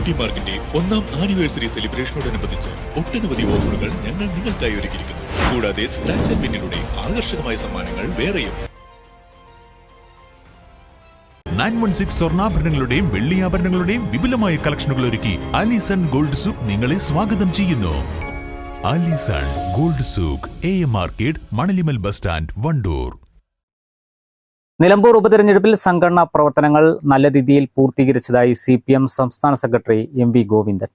Beauty മാർക്കിന്റെ ഒന്നാം anniversary സെലിബ്രേഷനോടനുബന്ധിച്ച് ഒട്ടനവധി ഓഫറുകൾ ഞങ്ങൾ നിങ്ങൾക്കായി ഒരുക്കിയിരിക്കുന്നു. കൂടാതെ സ്ക്രാച്ച് ആൻഡ് വിന്നിലൂടെ ആകർഷകമായ സമ്മാനങ്ങൾ വേറെയും. സ്വർണാഭരണങ്ങളുടെയും വെള്ളിയാഭരണങ്ങളുടെയും വിപുലമായ കളക്ഷനുകൾ ഒരുക്കി അലിസൺ ഗോൾഡ് സൂക്ക് നിങ്ങളെ സ്വാഗതം ചെയ്യുന്നു. Alison gold souk A M market Manalimal bus stand Wandoor. Nilambur ഉപതെരഞ്ഞെടുപ്പിൽ സംഘടനാ പ്രവർത്തനങ്ങൾ നല്ല രീതിയിൽ പൂർത്തീകരിച്ചതായി സി പി എം സംസ്ഥാന secretary M V Govindan.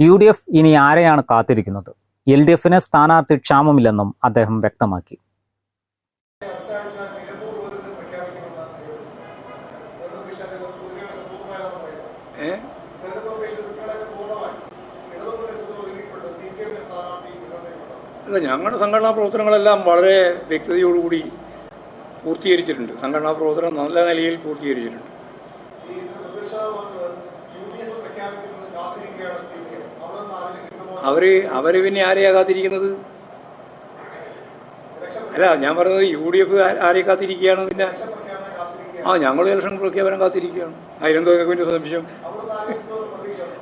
U D F ഇനി ആരെയാണ് കാത്തിരിക്കുന്നത്? എൽ ഡി എഫിന് സ്ഥാനാർത്ഥി ക്ഷാമമില്ലെന്നും അദ്ദേഹം വ്യക്തമാക്കി. ഞങ്ങളുടെ സംഘടനാ പ്രവർത്തനങ്ങളെല്ലാം വളരെ വ്യക്തതയോടുകൂടി പൂർത്തീകരിച്ചിട്ടുണ്ട്. സംഘടനാ പ്രവർത്തനം നല്ല നിലയിൽ പൂർത്തീകരിച്ചിട്ടുണ്ട്. അവർ അവർ പിന്നെ ആരെയാണ് കാത്തിരിക്കുന്നത്? അല്ല ഞാൻ പറഞ്ഞത് യു ഡി എഫ് ആരെ കാത്തിരിക്കുകയാണ് പിന്നെ? ആ ഞങ്ങൾ ഇലക്ഷൻ പ്രഖ്യാപനം കാത്തിരിക്കുകയാണ്. അതിലെന്തോ നിങ്ങൾക്ക് പിന്നെ സംശയം.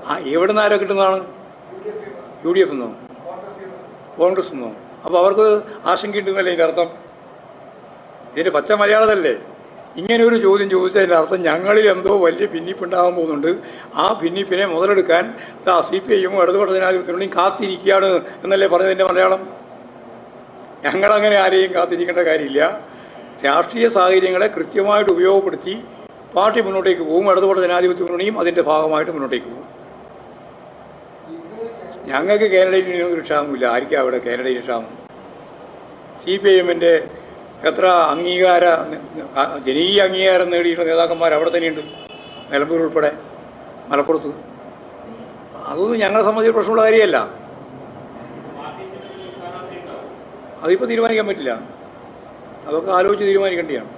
ആ എവിടെ നിന്ന് ആരോ കിട്ടുന്നതാണ്? യു ഡി എഫ് എന്നോ കോൺഗ്രസ് എന്നോ അപ്പോൾ അവർക്ക് ആശങ്കയുണ്ടെന്നല്ലേ ഇതിന്റെ അർത്ഥം ഇതിന്റെ പച്ച മലയാളതല്ലേ? ഇങ്ങനെ ഒരു ചോദ്യം ചോദിച്ചതിന്റെ അർത്ഥം ഞങ്ങളിൽ എന്തോ വലിയ ഭിന്നിപ്പുണ്ടാകാൻ പോകുന്നുണ്ട്. ആ ഭിന്നിപ്പിനെ മുതലെടുക്കാൻ സി പി ഐയും ഇടതുപക്ഷ ജനാധിപത്യത്തിനുണ്ടെങ്കിൽ കാത്തിരിക്കുകയാണ് എന്നല്ലേ പറഞ്ഞതിന്റെ മലയാളം? ഞങ്ങളങ്ങനെ ആരെയും കാത്തിരിക്കേണ്ട കാര്യമില്ല. രാഷ്ട്രീയ സാഹചര്യങ്ങളെ കൃത്യമായിട്ട് ഉപയോഗപ്പെടുത്തി പാർട്ടി മുന്നോട്ടേക്ക് പോകും ഇടതുപക്ഷ ജനാധിപത്യ മുന്നണിയും അതിന്റെ ഭാഗമായിട്ട് മുന്നോട്ടേക്ക് പോകും. ഞങ്ങൾക്ക് കാനഡയിൽ ഒരു ക്ഷാമമില്ല. ആയിരിക്കും അവിടെ കാനഡയിൽ ക്ഷാമം? സി പി ഐ എമ്മിന്റെ എത്ര അംഗീകാര ജനീയ അംഗീകാരം നേടിയിട്ടുള്ള നേതാക്കന്മാർ അവിടെ തന്നെയുണ്ട്. നിലമ്പൂർ ഉൾപ്പെടെ മലപ്പുറത്ത്. അതൊന്നും ഞങ്ങളെ സംബന്ധിച്ച് പ്രശ്നമുള്ള കാര്യമല്ല. അതിപ്പോൾ തീരുമാനിക്കാൻ പറ്റില്ല. അതൊക്കെ ആലോചിച്ച് തീരുമാനിക്കേണ്ടതാണ്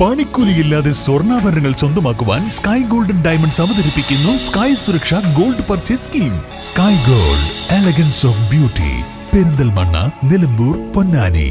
പണിക്കൂലിയില്ലാതെ സ്വർണാഭരണങ്ങൾ സ്വന്തമാക്കുവാൻ സ്കൈ ഗോൾഡൻ ഡയമണ്ട്സ് അവതരിപ്പിക്കുന്നു sky Suraksha gold purchase scheme. Sky gold elegance of beauty. Perinthalmanna Nilambur Ponnani.